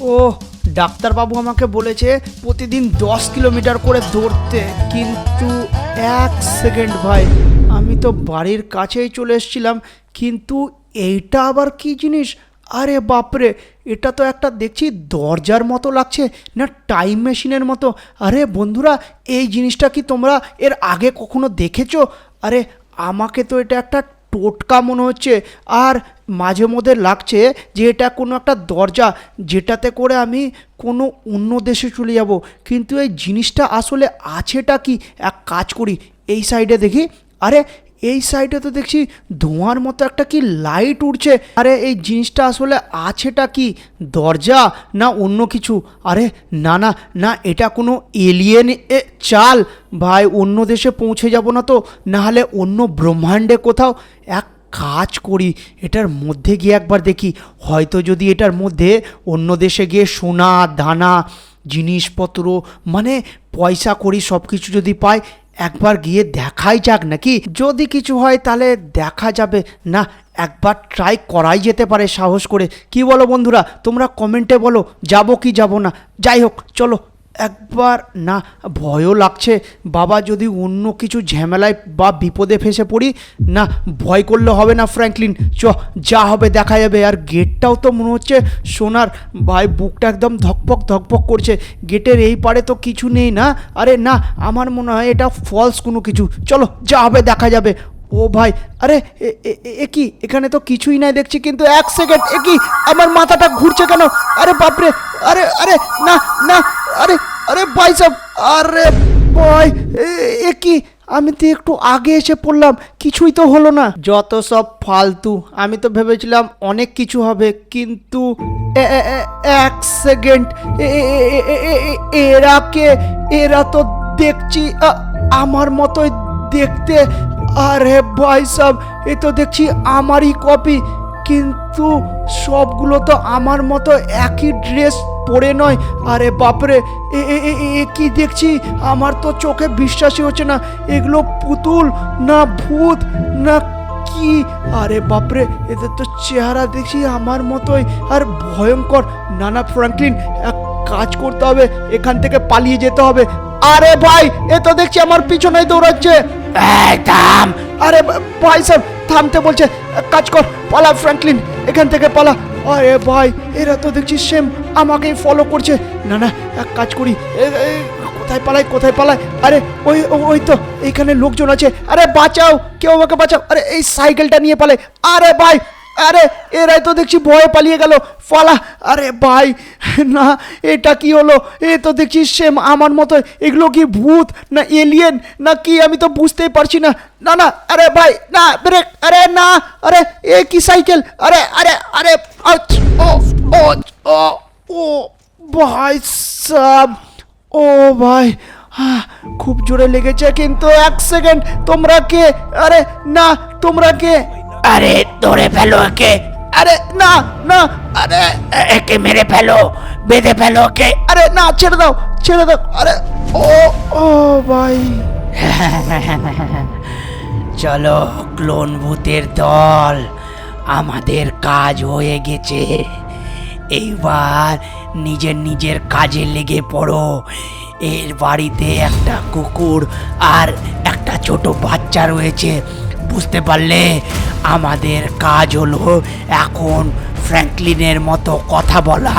ও ডাক্তারবাবু আমাকে বলেছে প্রতিদিন দশ কিলোমিটার করে দৌড়তে, কিন্তু এক সেকেন্ড ভাই, আমি তো বাড়ির কাছেই চলে এসেছিলাম, কিন্তু এইটা আবার কি জিনিস? আরে বাপরে, এটা তো একটা দেখছি দরজার মতো লাগছে, না টাইম মেশিনের মতো। আরে বন্ধুরা, এই জিনিসটা কি তোমরা এর আগে কখনো দেখেছ? আরে, আমাকে তো এটা একটা টোটকা মনে হচ্ছে, আর মাঝে মধ্যে লাগছে যে এটা কোনো একটা দরজা, যেটাতে করে আমি কোনো অন্য দেশে চলে যাব। কিন্তু এই জিনিসটা আসলে আছেটা কি? এক কাজ করি, এই সাইডে দেখি, আরে এই সাইডে তো দেখছি ধোঁয়ার মতো একটা কি লাইট উঠছে আরে এই জিনিসটা আসলে আছেটা কি? দরজা না অন্য কিছু? আরে না না না, এটা কোনো এলিয়েন এ চাল। ভাই, অন্য দেশে পৌঁছে যাব না তো, না হলে অন্য ব্রহ্মাণ্ডে কোথাও এক কাজ করি, এটার মধ্যে গিয়ে একবার দেখি। হয়তো যদি এটার মধ্যে অন্য দেশে গিয়ে সোনা, দানা, জিনিসপত্র মানে পয়সা করি সব কিছু যদি পাই একবার গিয়ে দেখাই যাক নাকি। যদি কিছু হয় তাহলে দেখা যাবে। না, একবার ট্রাই করাই যেতে পারে সাহস করে। কি বলো বন্ধুরা, তোমরা কমেন্টে বলো, যাব কি যাব না। যাই হোক, চলো একবার না, ভয়ও লাগছে। বাবা, যদি অন্য কিছু ঝামেলায় বা বিপদে ফেসে পড়ি, না, ভয় করলে হবে না, ফ্র্যাঙ্কলিন। চ, যা হবে দেখা যাবে। আর গেটটাও তো মনে হচ্ছে সোনার। ভাই, বুকটা একদম ধকপক ধকপক করছে। গেটের এই পারে তো কিছু নেই না? আরে না, আমার মনে হয় এটা ফলস কোনো কিছু। চলো, যা হবে দেখা যাবে। ও ভাই আরে এ- কি এখানে তো কিছুই নাই দেখছি কিন্তু এক সেকেন্ড এ কি আমার মাথাটা ঘুরছে কেন আরে বাপরে আরে আরে না না আরে আরে ভাই সাহেব আরে ভাই এ- কি আমি তো একটু আগে এসে পড়লাম কিছুই তো হলো না যত সব ফালতু আমি তো ভেবেছিলাম অনেক কিছু হবে কিন্তু এক সেকেন্ড এরা কে এরা তো দেখছি আমার মতোই দেখতে আরে ভাই সাব, এ তো দেখছি আমারই কপি কিন্তু সবগুলো তো আমার মতো একই ড্রেস পরে নয়। আরে বাপরে, এ, এ- কি দেখছি? আমার তো চোখে বিশ্বাসই হচ্ছে না, এগুলো পুতুল না ভূত না কি? আরে বাপরে, এদের তো চেহারা দেখছি আমার মতোই, আর ভয়ঙ্কর। নানা ফ্র্যাঙ্কলিন এক কাজ করতে হবে, এখান থেকে পালিয়ে যেতে হবে। আরে ভাই, এ তো দেখছি আমার পিছনেই দৌড়াচ্ছে। এই আরে ভাই সাহেব, থামতে বলছে। কাজ কর, পালা ফ্র্যাঙ্কলিন, এখান থেকে পালা। আরে ভাই, এরা তো দেখছি সেম আমাকেই ফলো করছে। না না, এক কাজ করি। কোথায় পালাই কোথায় পালাই? আরে, ওই ওই তো এইখানে লোকজন আছে। আরে, বাঁচাও, কেউ আমাকে বাঁচাও। আরে, এই সাইকেলটা নিয়ে পালাই। আরে ভাই আরে, এরাই তো দেখছি ভয়ে পালিয়ে গেল। ফালা, আরে ভাই, না, এটা কি হলো? এ তো দেখছি সেম আমার মতো এগুলো কি ভূত, না এলিয়েন না কি? আমি তো বুঝতেই পারছি না। না না, আরে ভাই, না ব্রেক আরে না, আরে, এ কি সাইকেল আরে আরে আরে ও ও ও ও ভাই সাব, ও ভাই খুব জোরে লেগেছে কিন্তু এক সেকেন্ড তোমরা কে? আরে, না, তোমরা কে? আরে ধরে ফেলো একে। আরে না না, আরে একে মেরে ফেলো, বেঁধে ফেলো ওকে আরে না, ছেড়ে দাও ছেড়ে দাও, আরে, ও ও ভাই। চলো, ক্লোন ভূতের দল, আমাদের কাজ হয়ে গেছে। এইবার নিজের নিজের কাজে লেগে পড়ো। এর বাড়িতে একটা কুকুর আর একটা ছোট বাচ্চা রয়েছে। বুঝতে পারলে আমাদের কাজ হলো এখন ফ্র্যাঙ্কলিনের মতো কথা বলা,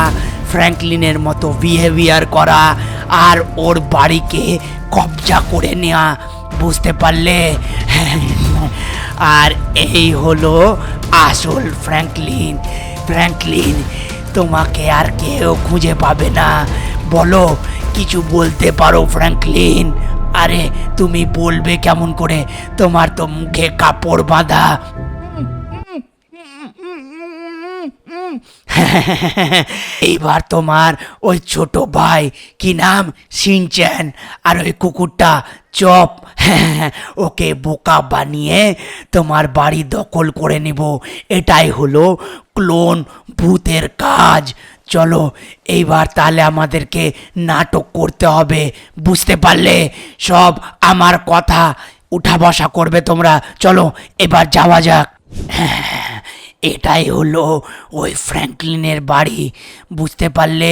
ফ্র্যাঙ্কলিনের মতো বিহেভিয়ার করা আর ওর বাড়িকে কবজা করে নেওয়া, বুঝতে পারলে? আর এই হলো আসল ফ্র্যাঙ্কলিন। ফ্র্যাঙ্কলিন তোমাকে আর কেউ খুঁজে পাবে না। বলো, কিছু বলতে পারো ফ্র্যাঙ্কলিন? আরে, তুমি বলবে কেমন করে? তোমার তো মুখে কাপড় বাঁধা। এইবার তোমার ওই ছোট ভাই কি নাম? সিনচ্যান। আর ওই কুকুরটা চপ। ওকে বোকা বানিয়ে তোমার বাড়ি দখল করে নিব। এটাই হলো ক্লোন ভূতের কাজ। চলো এইবার তাহলে আমাদেরকে নাটক করতে হবে বুঝতে পারলে? সব আমার কথা উঠা বসা করবে তোমরা। চলো এবার যাওয়া যাক। এটাই হলো ওই ফ্র্যাঙ্কলিনের বাড়ি বুঝতে পারলে?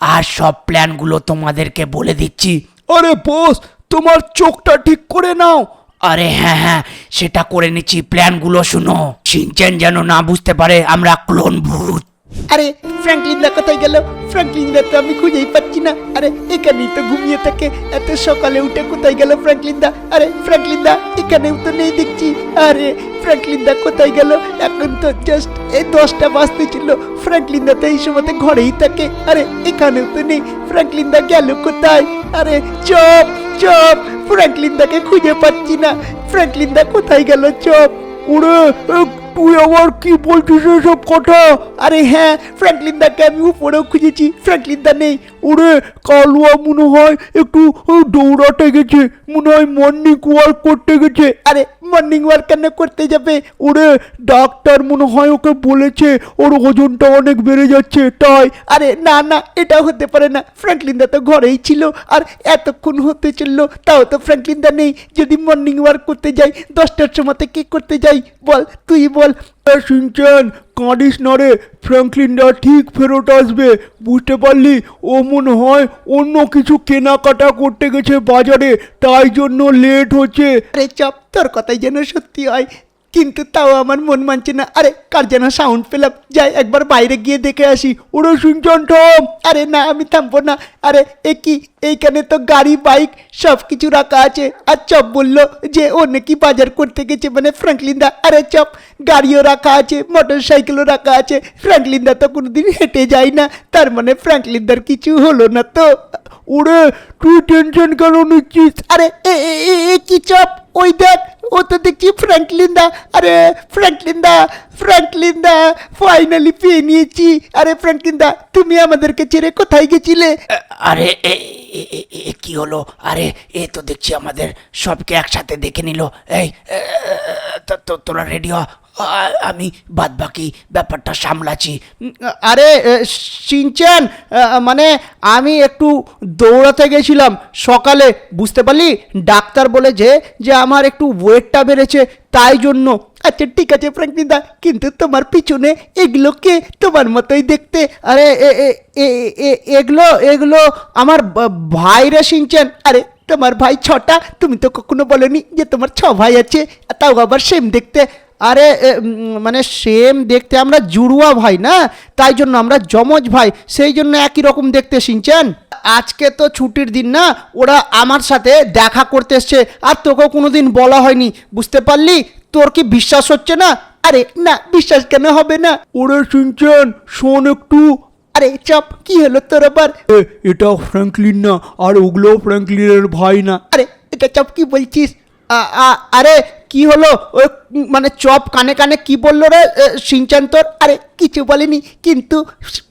আর সব প্ল্যানগুলো তোমাদেরকে বলে দিচ্ছি। আরে বস তোমার চোখটা ঠিক করে নাও। আরে হ্যাঁ হ্যাঁ সেটা করে নিচ্ছি। প্ল্যানগুলো শুনো। সিনচেন যেন না বুঝতে পারে আমরা ক্লোন ভূত। আরে ফ্র্যাঙ্কলিন দা কোথায় গেল? ফ্র্যাঙ্কলিন দা তো আমি খুঁজেই পাচ্ছি না। আরে এখানেই তো ঘুমিয়ে থাকে। এত সকালে উঠে কোথায় গেল ফ্র্যাঙ্কলিন দা? আরে ফ্র্যাঙ্কলিন দা, এখানেও তো নেই দেখছি। আরে ফ্র্যাঙ্কলিন দা কোথায় গেল? এখন তো জাস্ট এই দশটা বাজতে ছিল। ফ্র্যাঙ্কলিন দা তো এই সময়তে ঘরেই থাকে। আরে, এখানেও তো নেই। ফ্র্যাঙ্কলিন দা গেল কোথায়? আরে, চপ চপ। ফ্র্যাঙ্কলিন দাকে খুঁজে পাচ্ছি না। ফ্র্যাঙ্কলিন দা কোথায় গেল? চপ। ওরে তুই আবার কি বলছিস এসব কথা? আরে হ্যাঁ ফ্র্যাঙ্কলিন দাকে আমি উপরেও খুঁজেছি। ফ্র্যাঙ্কলিন দা নেই। ওরে, কালুয়া মনে হয় একটু দৌড়াতে গেছে। মনে হয় মর্নিং ওয়ার্ক করতে গেছে। আরে মর্নিং ওয়ার্ক কেন করতে যাবে? ওরে, ডাক্তার মনে হয় ওকে বলেছে, ওর ওজনটা অনেক বেড়ে যাচ্ছে, তাই। আরে, না না এটা হতে পারে না। ফ্র্যাঙ্কলিন দা তো ঘরেই ছিল, আর এতক্ষণ হতে চলল, তাও তো ফ্র্যাঙ্কলিন দা নেই। যদি মর্নিং ওয়ার্ক করতে যাই, দশটার সময়তে কি করতে যাই? বল, তুই বল। কাঁদিস না রে ফ্র্যাঙ্কলিনটা ঠিক ফেরত আসবে। বুঝতে পারলি? ও মনে হয় অন্য কিছু কেনাকাটা করতে গেছে বাজারে, তাই জন্য লেট হচ্ছে। আরে চাপ, তোর কথাই যেন সত্যি হয়। কিন্তু তাও আমার মন মানছে না। আরে, কার যেন সাউন্ড পেলাম যাই, একবার বাইরে গিয়ে দেখে আসি। ওরে, শুনছেন, টম? আরে না, আমি থামবো না। আরে, এ কি? এইখানে তো গাড়ি, বাইক সব কিছু রাখা আছে। আর চপ বলল যে ও নাকি বাজার করতে গেছে মানে ফ্র্যাঙ্কলিনদা আরে চপ, গাড়িও রাখা আছে মোটর সাইকেলও রাখা আছে। ফ্র্যাঙ্কলিনদা তো কোনোদিন হেঁটে যায় না। তার মানে ফ্র্যাঙ্কলিনদার কিছু হলো না তো। ওরে, তুই টেনশন কেন নিচ্ছিস? আরে, এ কি চপ? ওই দেখ, ও তো দেখছি ফ্র্যাঙ্কলিন দা আরে ফ্র্যাঙ্কলিন দা দা ফাইনালি পেয়ে নিয়েছি। আরে ফ্র্যাঙ্কলিন দা তুমি আমাদেরকে ছেড়ে কোথায় গেছিলে? আরে এ কি হলো? আরে, এ তো দেখছি আমাদের সবকে একসাথে দেখে নিল। এই তোরা রেডি হ? আমি বাদ বাকি ব্যাপারটা সামলাচ্ছি। আরে সিনচেন মানে আমি একটু দৌড়াতে গেছিলাম সকালে, বুঝতে পারলি? ডাক্তার বলেছে যে আমার একটু ওয়েটটা বেড়েছে, তাই জন্য আচ্ছা ঠিক আছে ফ্র্যাঙ্কলিদা কিন্তু তোমার পিছনে এগুলোকে তোমার মতোই দেখতে। আরে এগুলো এগুলো আমার ভাইরা সিনচেন আরে, তোমার ভাই ছটা, তুমি তো কখনো বলনি যে তোমার ছ ভাই আছে তাও আবার সেম দেখতে। আরে মানে সেম দেখতে, আমরা জুড়ুয়া ভাই না? তাই জন্য আমরা যমজ ভাই, সেই জন্য একই রকম দেখতে শুনছেন আজকে তো ছুটির দিন না, ওরা আমার সাথে দেখা করতে এসছে, আর তোকেও কোনোদিন বলা হয়নি, বুঝতে পারলি? তোর কি বিশ্বাস হচ্ছে না? আরে না বিশ্বাস কেন হবে না? ওরে শুনছেন শোন একটু। আরে চাপ কি হলো তোর আবার? এটা ফ্র্যাঙ্কলিন না আর ওগুলো ফ্র্যাঙ্কলিনের ভাই না। আরে এটা চাপ কি বলছিস? আরে কি হলো? ওই মানে চপ কানে কানে কি বলল রে সিনচান তোর? আরে কিছু বলেনি, কিন্তু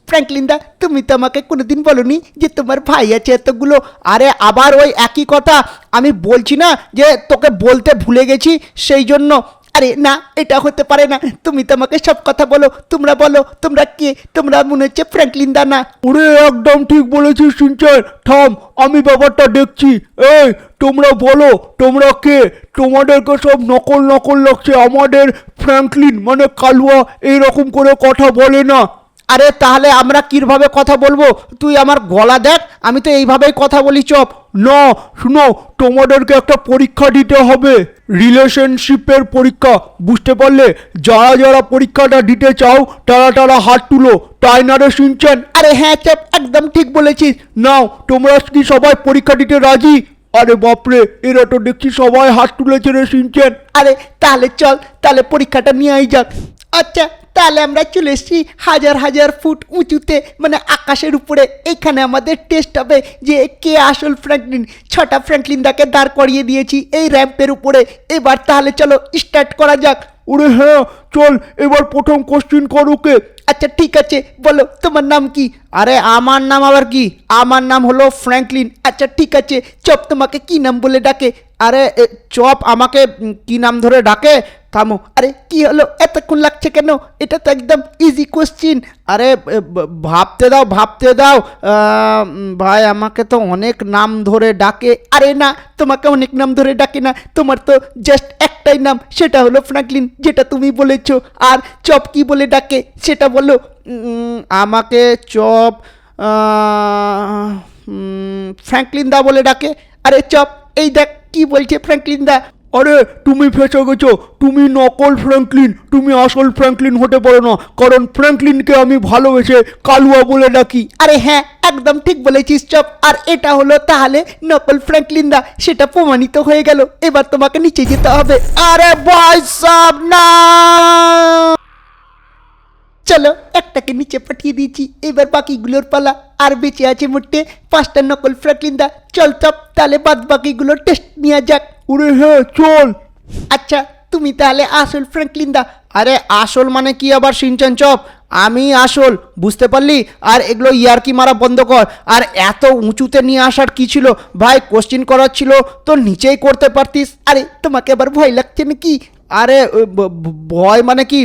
ফ্র্যাঙ্কলিনদা তুমি তো আমাকে কোনোদিন বলনি যে তোমার ভাই আছে এতগুলো। আরে আবার ওই একই কথা, আমি বলছি না যে তোকে বলতে ভুলে গেছি, সেই জন্য আরে না, এটা হতে পারে না। তুমি তো আমাকে সব কথা বলো, তোমরা বলো, তোমরা কে? তোমরা মনে হচ্ছে ফ্র্যাঙ্কলিন দা না ওরে, একদম ঠিক বলেছিস শুনছেন থাম, আমি ব্যাপারটা দেখছি। এই, তোমরা বলো, তোমরা কে? তোমাদেরকে সব নকল নকল লাগছে। আমাদের ফ্র্যাঙ্কলিন মানে কালুয়া, এইরকম করে কথা বলে না। আরে তাহলে আমরা কীভাবে কথা বলব? তুই আমার গলা দেখ, আমি তো এইভাবেই কথা বলি, চপ। না, শুনো, তোমাদেরকে একটা পরীক্ষা দিতে হবে। রিলেশনশিপের পরীক্ষা, বুঝতে পারলে? যারা যারা পরীক্ষাটা দিতে চাও, তারা তারা হাত তুলো। তাই না রে শুনছেন? আরে হ্যাঁ চপ, একদম ঠিক বলেছিস। নাও, তোমরা কি সবাই পরীক্ষা দিতে রাজি? আরে বাপরে, এরা তো দেখছি সবাই হাত তুলেছে রে শুনছেন। আরে তাহলে চল, তাহলে পরীক্ষাটা নিয়েই যাক। আচ্ছা তাহলে আমরা চলে এসেছি হাজার হাজার ফুট উঁচুতে মানে আকাশের উপরে। এখানে আমাদের টেস্ট হবে যে কে আসল ফ্র্যাঙ্কলিন ছটা ফ্র্যাঙ্কলিন দাকে দাঁড় করিয়ে দিয়েছি এই র্যাম্পের উপরে। এবার তাহলে চলো স্টার্ট করা যাক। ওরে হ্যাঁ চল এবার প্রথম কোশ্চিন কর ওকে আচ্ছা ঠিক আছে বলো তোমার নাম কি? আরে আমার নাম আবার কি? আমার নাম হলো ফ্র্যাঙ্কলিন আচ্ছা ঠিক আছে চপ তোমাকে কি নাম বলে ডাকে? আরে এ, চপ আমাকে কি নাম ধরে ডাকে? থামো। আরে, কি হলো? এতক্ষণ লাগছে কেন? এটা তো একদম ইজি কোশ্চিন আরে ভাবতে দাও ভাবতে দাও। ভাই, আমাকে তো অনেক নাম ধরে ডাকে। আরে না, তোমাকে অনেক নাম ধরে ডাকে না। তোমার তো জাস্ট একটাই নাম, সেটা হলো ফ্র্যাঙ্কলিন যেটা তুমি বলেছ। আর চপ কি বলে ডাকে? সেটা বলো। আমাকে চপ ফ্র্যাঙ্কলিন দা বলে ডাকে। আরে চপ, এই দেখ, কি বলছে ফ্র্যাঙ্কলিন দা? আরে, তুমি ফেঁসে গেছো। তুমি নকল ফ্র্যাঙ্কলিন। তুমি আসল ফ্র্যাঙ্কলিন হতে পারো না। কারণ ফ্র্যাঙ্কলিনকে আমি ভালোবেসে কালুয়া বলে ডাকি। আরে হ্যাঁ একদম ঠিক বলেছিস চপ। আর এটা হলো তাহলে নকল ফ্র্যাঙ্কলিন দা সেটা প্রমাণিত হয়ে গেল। এবার তোমাকে নিচে যেতে হবে। আরে ভাই সাব না পাঠিয়ে দিয়েছি। এবার বাকিগুলোর পালা। আর বেঁচে আছে মোটে। পাঁচটা নকল ফ্র্যাঙ্কলিন দা। চল চপ তাহলে বাদ বাকিগুলোর টেস্ট নেওয়া যাক। ওরে হ্যাঁ চল। আচ্ছা তুমি তাহলে আসল ফ্র্যাঙ্কলিন দা। আরে আসল মানে কি আবার সিনচান চপ? আমি আসল বুঝতে পারলি? আর এগুলো ইয়ারকি মারা বন্ধ কর। আর এত উঁচুতে নিয়ে আসার কি ছিল? ভাই কোশ্চিন করার ছিল তো নিচেই করতে পারতিস। আরে তোমাকে আবার ভয় লাগছে নাকি? আরে ভয় মানে কি?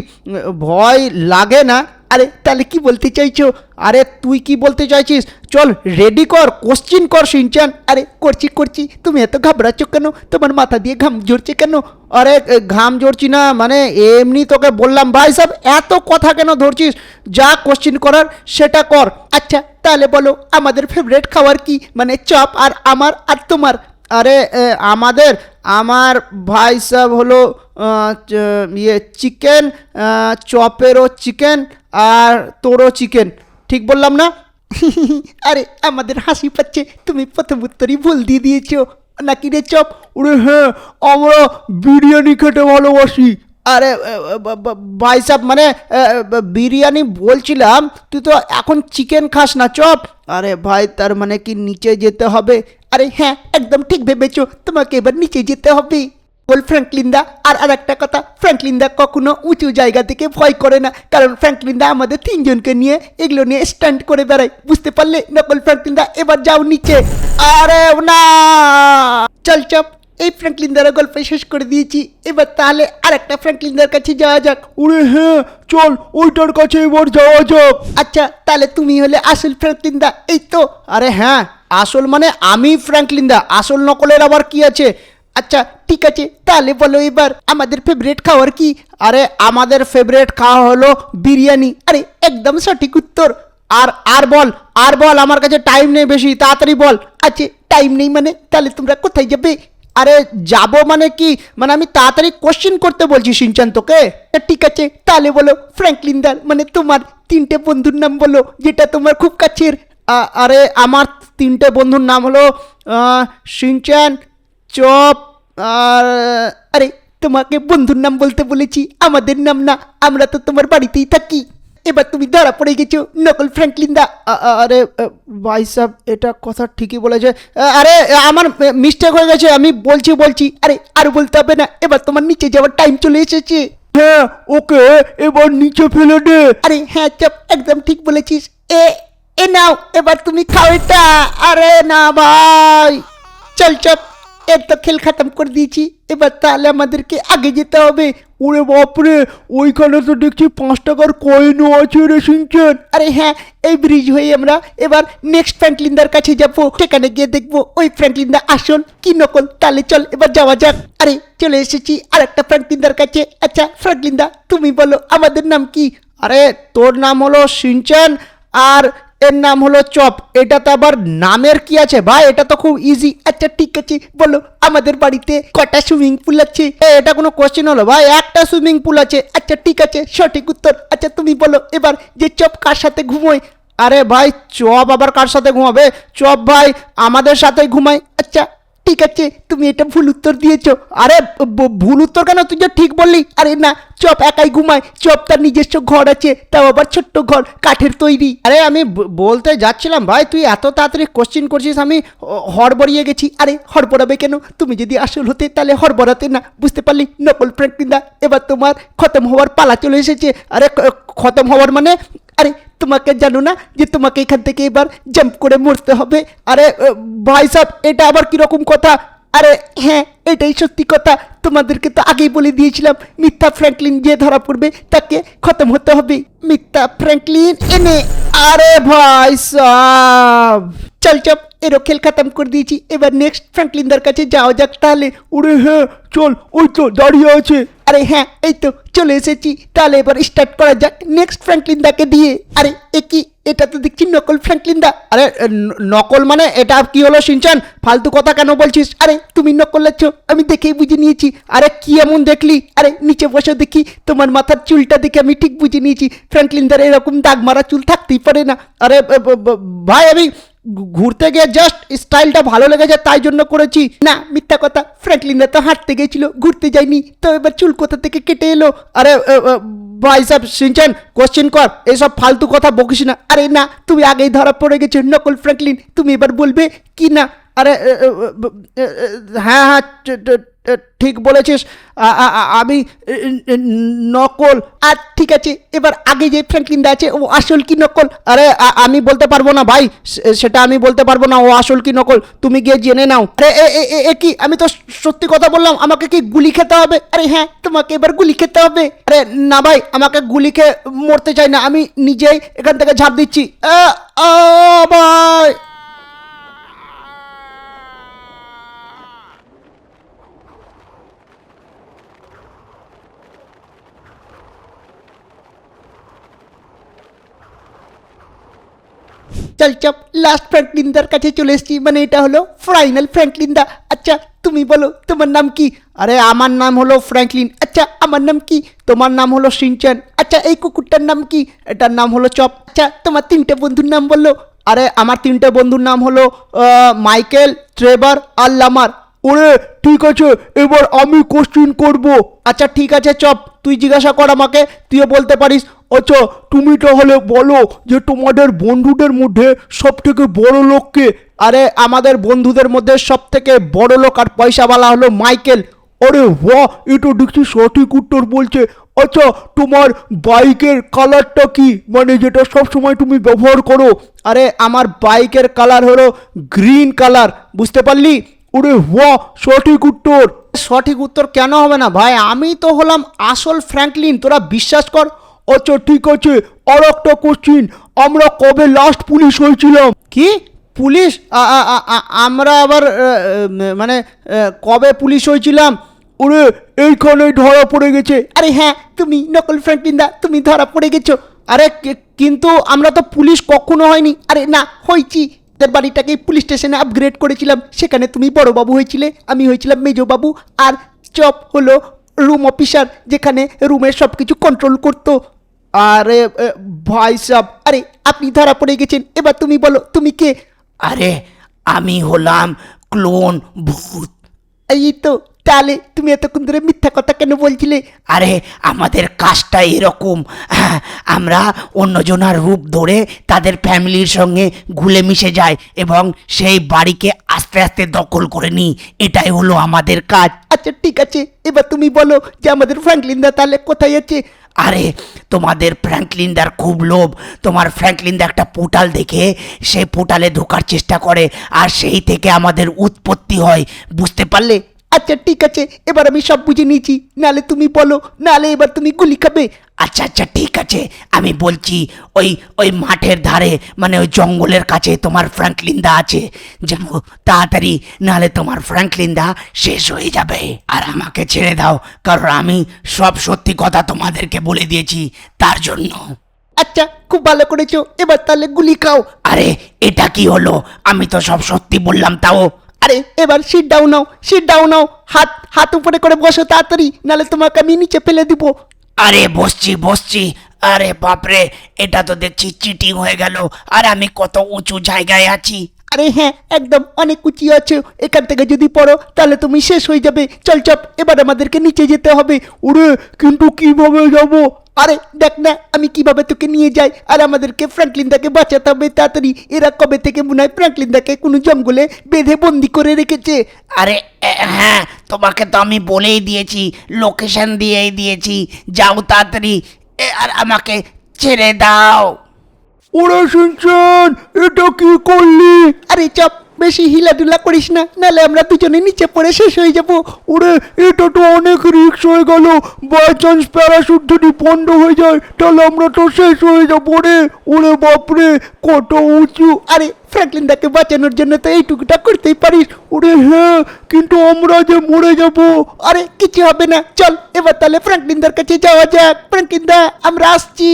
ভয় লাগে না? আরে, তাহলে কি বলতে চাইছো? আরে, তুই কি বলতে চাইছিস? চল রেডি কর কোশ্চিন কর, সিনচান। আরে, করছি করছি। তুমি এত ঘাবড়াচ্ছ কেন? তোমার মাথা দিয়ে ঘাম ঝরছে কেন? আরে ঘাম ঝরছি না মানে এমনি তোকে বললাম, ভাই সব এত কথা কেন ধরছিস? যা কোশ্চিন করার, সেটা কর। আচ্ছা তাহলে বলো, আমাদের ফেভারিট খাবার কি? মানে চপ আর আমার আর তোমার। আরে আমাদের, আমার ভাই সাহ হলো ইয়ে চিকেন চপেরও চিকেন আর তোরও চিকেন ঠিক বললাম না? আরে, আমাদের হাসি পাচ্ছে। তুমি প্রথম উত্তরই ভুল দিয়ে দিয়েছ। নাকি রে চপ? ওরে হ্যাঁ আমরা বিরিয়ানি খেতে ভালোবাসি। আরে ভাই সাহেব মানে বিরিয়ানি বলছিলাম, তুই তো এখন চিকেন খাস না চপ? আরে ভাই, তার মানে কি নিচে যেতে হবে? আরে হ্যাঁ একদম ঠিক ভেবেছো। তোমাকে এবার নিচে যেতে হবে। বল ফ্র্যাঙ্কলিনদা আর আর একটা কথা ফ্র্যাঙ্কলিনদা কখনো উঁচু জায়গা থেকে ভয় করে না কারণ ফ্র্যাঙ্কলিনদা আমাদের তিনজনকে নিয়ে এগুলো নিয়ে স্ট্যান্ড করে বেড়ায়। বুঝতে পারলে নকল ফ্র্যাঙ্কলিনদা এবার যাও নিচে। আরে না! চল চপ এই ফ্র্যাঙ্কলিনদার গল্প শেষ করে দিয়েছি। এবার তাহলে আর একটা ফ্র্যাঙ্কলিনদার কাছে যাওয়া যাক। ওরে হ্যাঁ চল ওইটার কাছে এবার যাওয়া যাক। আচ্ছা তাহলে তুমি হলে আসল ফ্র্যাঙ্কলিনদা এই তো। আরে হ্যাঁ আসল মানে আমি ফ্র্যাঙ্কলিনদা আসল নকলের আবার কি আছে? আচ্ছা ঠিক আছে, তাহলে বলো এবার, আমাদের ফেভারিট খাবার কি? আরে, আমাদের ফেভারিট খাওয়া হলো বিরিয়ানি। আরে, একদম সঠিক উত্তর। আর আর বল আর বল, আমার কাছে টাইম নেই বেশি, তাড়াতাড়ি বল। আচ্ছা টাইম নেই মানে তাহলে তোমরা কোথায় যাবে? আরে, যাব মানে কি? মানে আমি তাড়াতাড়ি কোশ্চেন করতে বলছি সিনচান তোকে। ঠিক আছে, তাহলে বলো ফ্র্যাঙ্কলিন ফ্র্যাঙ্কলিনদার মানে তোমার তিনটে বন্ধুর নাম বলো, যেটা তোমার খুব কাছের। আরে, আমার তিনটে বন্ধুর নাম হলো সিনচান, চপ আর আরে তোমাকে বন্ধুর নাম বলতে বলেছি আমাদের নাম না আমরা তো তোমার বাড়িতেই থাকি। এবার তুমি ধরা পড়ে গেছো নকল ফ্র্যাঙ্কলিন দা। আরে ভাই সাহেব এটা কথা ঠিকই বলেছে আরে আমার মিস্টেক হয়ে গেছে আমি বলছি বলছি আরে আর বলতে হবে না এবার তোমার নিচে যাওয়ার টাইম চলে এসেছে। হ্যাঁ ওকে এবার নিচে ফেলে দে। আরে হ্যাঁ চপ একদম ঠিক বলেছিস। এ এ নাও এবার তুমি খাও এটা। আরে না ভাই। চল চপ এর তো খেল খতম করে দিয়েছি। এবার তাহলে আমাদেরকে আগে যেতে হবে। ওরে বাপরে, ওইখানে তো দেখছি পাঁচ টাকার কয়েনও আছে রে সিনচেন। আরে হ্যাঁ এই ব্রিজ হয়ে আমরা এবার নেক্সট ফ্র্যাঙ্কলিনদার কাছে যাব। সেখানে গিয়ে দেখব ওই ফ্র্যাঙ্কলিনদা আসল কি নকল, তাহলে চল এবার যাওয়া যাক। আরে, চলে এসেছি আর একটা ফ্র্যাঙ্কলিনদার কাছে। আচ্ছা ফ্র্যাঙ্কলিনদা, তুমি বলো, আমাদের নাম কি? আরে, তোর নাম হলো সিনচান, আর এর নাম হলো চপ। এটা তো আবার নামের কি আছে? ভাই, এটা তো খুব ইজি আচ্ছা ঠিক আছে, বলো, আমাদের বাড়িতে কটা সুইমিং পুল আছে? এটা কোনো কোশ্চেন হলো? ভাই, একটা সুইমিং পুল আছে। আচ্ছা ঠিক আছে, সঠিক উত্তর। আচ্ছা তুমি বলো, এবার যে চপ কার সাথে ঘুমোয়? আরে ভাই, চপ আবার কার সাথে ঘুমাবে? চপ ভাই, আমাদের সাথে ঘুমায়। আচ্ছা ঠিক আছে, তুমি এটা ভুল উত্তর দিয়েছ। আরে ভুল উত্তর কেন? তুই যে ঠিক বললি। আরে না চপ একাই ঘুমায় চপ তার নিজস্ব ঘর আছে, তাও আবার ছোট্ট ঘর, কাঠের তৈরি। আরে আমি বলতে যাচ্ছিলাম, ভাই, তুই এত তাড়াতাড়ি কোশ্চিন করছিস, আমি হড়বড়িয়ে গেছি। আরে, হড়বড়াবে কেন? তুমি যদি আসল হতে, তাহলে হড়বড়াতে না। বুঝতে পারলি, নকল ফ্রেন্ডা এবার তোমার খতম হওয়ার পালা চলে এসেছে। আরে খতম হওয়ার মানে? আরে, তোমাকে জানো না যে তোমাকে এখান থেকে এবার জাম্প করে মরতে হবে। আরে, ভাই সাহেব এটা আবার কীরকম কথা? আরে হ্যাঁ এটাই সত্যি কথা। তোমাদেরকে তো আগেই বলে দিয়েছিলাম, মিথ্যা ফ্র্যাঙ্কলিন যে ধরা পড়বে তাকে খতম হতে হবে। মিথ্যা ফ্র্যাঙ্কলিন এনে আরে ভাই সব। চল চপ এরও খেল খতম করে দিয়েছি। এবার নেক্সট ফ্র্যাঙ্কলিনদার কাছে যাওয়া যাক তাহলে। ওরে হ্যাঁ চল, ওই তো দাঁড়িয়ে আছে। আরে হ্যাঁ এই তো চলে এসেছি। তাহলে এবার স্টার্ট করা যাক নেক্সট ফ্র্যাঙ্কলিনদাকে দিয়ে। আরে, এ কি? এটা তো দেখছি নকল ফ্র্যাঙ্কলিনদা আরে নকল মানে এটা কি হলো সিনচান? ফালতু কথা কেন বলছিস? আরে, তুমি নকল লাগছো আমি দেখেই বুঝে নিয়েছি। আরে, কি এমন দেখলি? আরে, নিচে বসে দেখি, তোমার মাথার চুলটা দেখে আমি ঠিক বুঝে নিয়েছি। ফ্র্যাঙ্কলিনদার এরকম দাগ মারা চুল থাকতেই পারে না। আরে ভাই, আমি ঘুরতে গিয়ে জাস্ট স্টাইলটা ভালো লেগেছে, তাই জন্য করেছি। না, মিথ্যা কথা ফ্র্যাঙ্কলিনদা তো হাঁটতে গেছিল ঘুরতে যায়নি তো এবার চুল কোথা থেকে কেটে এলো? আরে ভাই সাহেব সিনচান কোশ্চেন কর, এসব ফালতু কথা বকিস না। আরে না, তুমি আগেই ধরা পড়ে গেছো, নকল ফ্র্যাঙ্কলিন তুমি এবার বলবে কি না? আরে হ্যাঁ হ্যাঁ ঠিক বলেছিস। আমি নকল। আর ঠিক আছে, এবার আগে যে ফ্র্যাঙ্কলিনদা আছে, ও আসল কি নকল? আরে আমি বলতে পারব না ভাই সেটা আমি বলতে পারব না, ও আসল কি নকল? তুমি গিয়ে জেনে নাও। আরে, এ কি? আমি তো সত্যি কথা বললাম, আমাকে কি গুলি খেতে হবে? আরে হ্যাঁ তোমাকে এবার গুলি খেতে হবে। আরে, না ভাই, আমাকে গুলি খেয়ে মরতে চাই না, আমি নিজেই এখান থেকে ঝাঁপ দিচ্ছি। ভাই। চল চপ লাস্ট ফ্র্যাঙ্কলিনদার কাছে চলে এসেছি। মানে এটা হলো ফাইনাল ফ্র্যাঙ্কলিনদা আচ্ছা তুমি বলো, তোমার নাম কি? আরে, আমার নাম হলো ফ্র্যাঙ্কলিন আচ্ছা আমার নাম কি? তোমার নাম হলো সিনচান আচ্ছা এই কুকুরটার নাম কি? এটার নাম হলো চপ আচ্ছা তোমার তিনটে বন্ধুর নাম বলল আরে, আমার তিনটে বন্ধুর নাম হলো মাইকেল ট্রেভার আর লামার ওরে ঠিক আছে এবার আমি কোশ্চিন করব। আচ্ছা ঠিক আছে চপ তুই জিজ্ঞাসা কর আমাকে তুইও বলতে পারিস। আচ্ছা তুমি তাহলে বলো যে তোমাদের বন্ধুদের মধ্যে সব থেকে বড় লোককে। আরে আমাদের বন্ধুদের মধ্যে সব থেকে বড় লোক আর পয়সাওয়ালা হলো মাইকেল। আরে বাহ এটা দেখছি সঠিক উত্তর বলছে। আচ্ছা তোমার বাইকের কালারটা কি? মানে যেটা সব সময় তুমি ব্যবহার করো। আরে আমার বাইকের কালার হলো গ্রিন কালার বুঝতে পারলি? ওরে বাহ সঠিক উত্তর। সঠিক উত্তর কেন হবে না ভাই? আমি তো হলাম আসল ফ্র্যাঙ্কলিন তোরা বিশ্বাস কর। আচ্ছা ঠিক আছে আর একটা কোশ্চিন আমরা কবে লাস্ট পুলিশ হয়েছিলাম? কি? পুলিশ? আমরা আবার মানে কবে পুলিশ হয়েছিলাম? ওরে এইখানেই ধরা পড়ে গেছে। আরে হ্যাঁ তুমি নকল ফ্র্যাঙ্কলিন দা তুমি ধরা পড়ে গেছো। আরে কিন্তু আমরা তো পুলিশ কখনো হয়নি। আরে না হয়েছি। তোর বাড়িটাকে পুলিশ স্টেশনে আপগ্রেড করেছিলাম। সেখানে তুমি বড়োবাবু হয়েছিলে আমি হয়েছিলাম মেজো বাবু। আর চপ হলো রুম অফিসার যেখানে রুমের সব কিছু কন্ট্রোল করতো। আরে ভাই সব আরে আপনি ধরা পড়ে গেছেন। এবার তুমি বলো তুমি কে? আরে আমি হলাম ক্লোন ভূত। এই তো তাহলে তুমি এতক্ষণ ধরে মিথ্যা কথা কেন বলছিলে? আরে আমাদের কাজটা এরকম। হ্যাঁ, আমরা অন্যজনার রূপ ধরে তাদের ফ্যামিলির সঙ্গে ঘুলে মিশে যাই এবং সেই বাড়িকে আস্তে আস্তে দখল করে নিই। এটাই হলো আমাদের কাজ। আচ্ছা ঠিক আছে। এবার তুমি বলো যে আমাদের ফ্র্যাঙ্কলিনদা তাহলে কোথায় আছে? আরে তোমাদের ফ্র্যাঙ্কলিনদার খুব লোভ। তোমার ফ্র্যাঙ্কলিনদা একটা পোর্টাল দেখে সেই পোর্টালে ঢোকার চেষ্টা করে আর সেই থেকে আমাদের উৎপত্তি হয়। বুঝতে পারলে? আচ্ছা ঠিক আছে এবার আমি সব বুঝে নিয়েছি। নালে তুমি বলো নালে এবার তুমি গুলি খাবে। আচ্ছা আচ্ছা ঠিক আছে আমি বলছি ওই ওই মাঠের ধারে মানে ওই জঙ্গলের কাছে তোমার ফ্র্যাঙ্কলিনদা আছে। যেন তাড়াতাড়ি নাহলে তোমার ফ্র্যাঙ্কলিনদা শেষ হয়ে যাবে। আর আমাকে ছেড়ে দাও কারণ আমি সব সত্যি কথা তোমাদেরকে বলে দিয়েছি তার জন্য। আচ্ছা খুব ভালো করেছ এবার তাহলে গুলি খাও। আরে এটা কি হলো? আমি তো সব সত্যি বললাম তাও আরে, এবার sit down now sit down now. হাত হাত উপরে করে বসো তাড়াতাড়ি, নালে তোমাকে আমি নিচে ফেলে দিব। আরে, বসছি বসছি। আরে, বাপরে, এটা তো দেখছি চিটিং হয়ে গেল। আর আমি কত উঁচু জায়গায় আছি। আরে হ্যাঁ একদম অনেক উঁচু আছে। এখান থেকে যদি পড়ো, তাহলে তুমি শেষ হয়ে যাবে। চল চপ এবার আমাদেরকে নিচে যেতে হবে। ওরে, কিন্তু কীভাবে যাব? আরে, দেখ না, আমি কীভাবে তোকে নিয়ে যাই? আর আমাদেরকে ফ্র্যাঙ্কলিনদাকে বাঁচাতে হবে তাড়াতাড়ি। এরা কবে থেকে মনে হয় ফ্র্যাঙ্কলিনদাকে কোনো জঙ্গলে বেঁধে বন্দি করে রেখেছে? আরে হ্যাঁ তোমাকে তো আমি বলেই দিয়েছি, লোকেশন দিয়েই দিয়েছি। যাও তাড়াতাড়ি। আর আমাকে ছেড়ে দাও। ওরে শুনছেন এটা কি করলি? আরে চপ বেশি হিলাডুলা করিস না নাহলে আমরা দুজনে নিচে পড়ে শেষ হয়ে যাব। ওরে এটা তো অনেক রিক্স হয়ে গেল। বাই চান্স প্যারাশুট যদি বন্ধ হয়ে যায় তাহলে আমরা তো শেষ হয়ে যাব রে। ওরে বাপরে কত উঁচু। আরে ফ্র্যাঙ্কলিন দাকে বাঁচানোর জন্য তো এইটুকুটা করতেই পারিস। ওরে হ্যাঁ কিন্তু আমরা যে মরে যাব। আরে কিছু হবে না চল এবার তাহলে ফ্র্যাঙ্কলিনদার কাছে যাওয়া যাক। ফ্র্যাঙ্কলিনদা আমরা আসছি।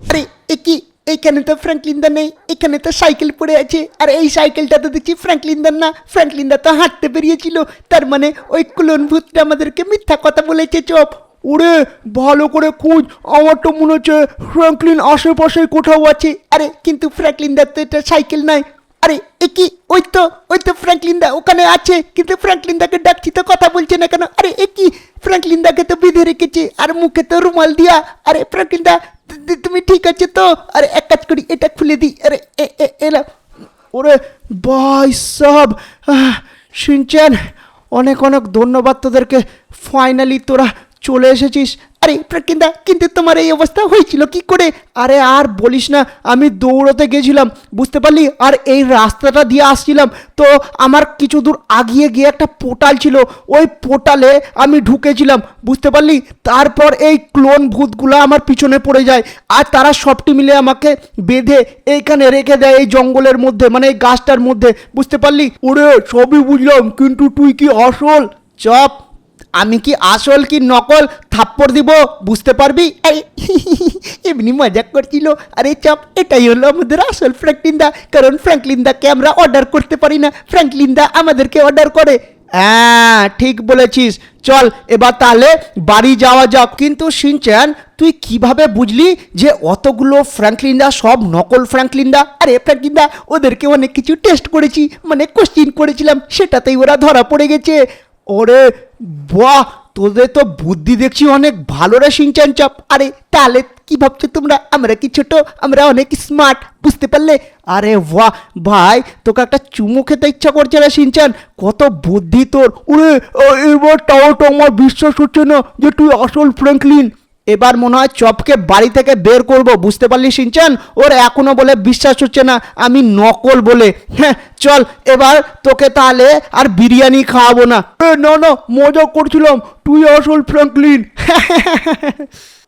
আরে এ কি? এইখানে তো ফ্র্যাঙ্কলিনদা নেই, এখানে তো সাইকেল পড়ে আছে। আর এই সাইকেলটা তো দেখছি ফ্র্যাঙ্কলিনদার না। ফ্র্যাঙ্কলিনদা তো হাঁটতে বেরিয়েছিল। তার মানে ওই ক্লোন ভূতটা আমাদেরকে মিথ্যা কথা বলেছে, চপ। ওরে, ভালো করে খোঁজ। আমার তো মনে হচ্ছে ফ্র্যাঙ্কলিন আশেপাশে কোথাও আছে। আরে, কিন্তু ফ্র্যাঙ্কলিনদার তো এটা সাইকেল নাই। আরে, এ কি? ওই তো ওই তো ফ্র্যাঙ্কলিনদা ওখানে আছে। কিন্তু ফ্র্যাঙ্কলিনদাকে ডাকছি তো কথা বলছে না কেন? আরে, এ কি? ফ্র্যাঙ্কলিনদাকে তো বেঁধে রেখেছে। আর মুখে তো রুমাল দিয়া। আরে ফ্র্যাঙ্কলিনদা তু- তু- তুমি ঠিক আছে তো? আরে এক কাজ করি, এটা খুলে দিই। আরে এ এ, এলা। ওরে বাই সব। শুনছেন অনেক অনেক ধন্যবাদ তোদেরকে। ফাইনালি তোরা চলে এসেছিস। আরে ফ্র্যাঙ্কলিনদা কিন্তু তোমার এই অবস্থা হয়েছিল কি করে? আরে আর বলিস না, আমি দৌড়তে গেছিলাম, বুঝতে পারলি? আর এই রাস্তাটা দিয়ে আসছিলাম, তো আমার কিছু দূর আগিয়ে গিয়ে একটা পোর্টাল ছিল, ওই পোর্টালে আমি ঢুকেছিলাম, বুঝতে পারলি? তারপর এই ক্লোন ভূতগুলো আমার পিছনে পড়ে যায়, আর তারা সবটি মিলে আমাকে বেঁধে এইখানে রেখে দেয় এই জঙ্গলের মধ্যে মানে এই গাছটার মধ্যে, বুঝতে পারলি? ওরে, সবই বুঝলাম, কিন্তু তুই কি আসল চপ। আমি কি আসল কি নকল থাপ্পড় দিব বুঝতে পারবি? এমনি মজা করছিল। আরে চাপ, এটাই হলো আমাদের আসল ফ্র্যাঙ্কলিনদা কারণ ফ্র্যাঙ্কলিনদাকে আমরা অর্ডার করতে পারি না। ফ্র্যাঙ্কলিনদা আমাদেরকে অর্ডার করে। হ্যাঁ ঠিক বলেছিস। চল, এবার তাহলে বাড়ি যাওয়া যাক। কিন্তু সিনচ্যান, তুই কীভাবে বুঝলি যে অতগুলো ফ্র্যাঙ্কলিনদা সব নকল ফ্র্যাঙ্কলিনদা আরে ফ্র্যাঙ্কলিনদা ওদেরকে অনেক কিছু টেস্ট করেছি মানে কোশ্চিন করেছিলাম, সেটাতেই ওরা ধরা পড়ে গেছে। ওরে বাহ, তোদের তো বুদ্ধি দেখছি অনেক ভালো রে সিনচান চাপ। আরে তাহলে কি ভাবছ তোমরা? আমরা কি ছোট? আমরা অনেক স্মার্ট বুঝতে পারলে? আরে বাহ, ভাই, তোকে একটা চুমু খেতে ইচ্ছা করছে রে সিনচান। কত বুদ্ধি তোর। উরে এবার তাও তো আমার বিশ্বাস হচ্ছে না যে তুই আসল ফ্র্যাঙ্কলিন। এবার মনে হয় চপকে বাড়ি থেকে বের করব, বুঝতে পারলি সিনচান? ওর এখনও বলে বিশ্বাস হচ্ছে না, আমি নকল বলে। হ্যাঁ চল, এবার তোকে তাহলে আর বিরিয়ানি খাওয়াবো না। না মজা করছিলাম, তুই আসল ফ্র্যাঙ্কলিন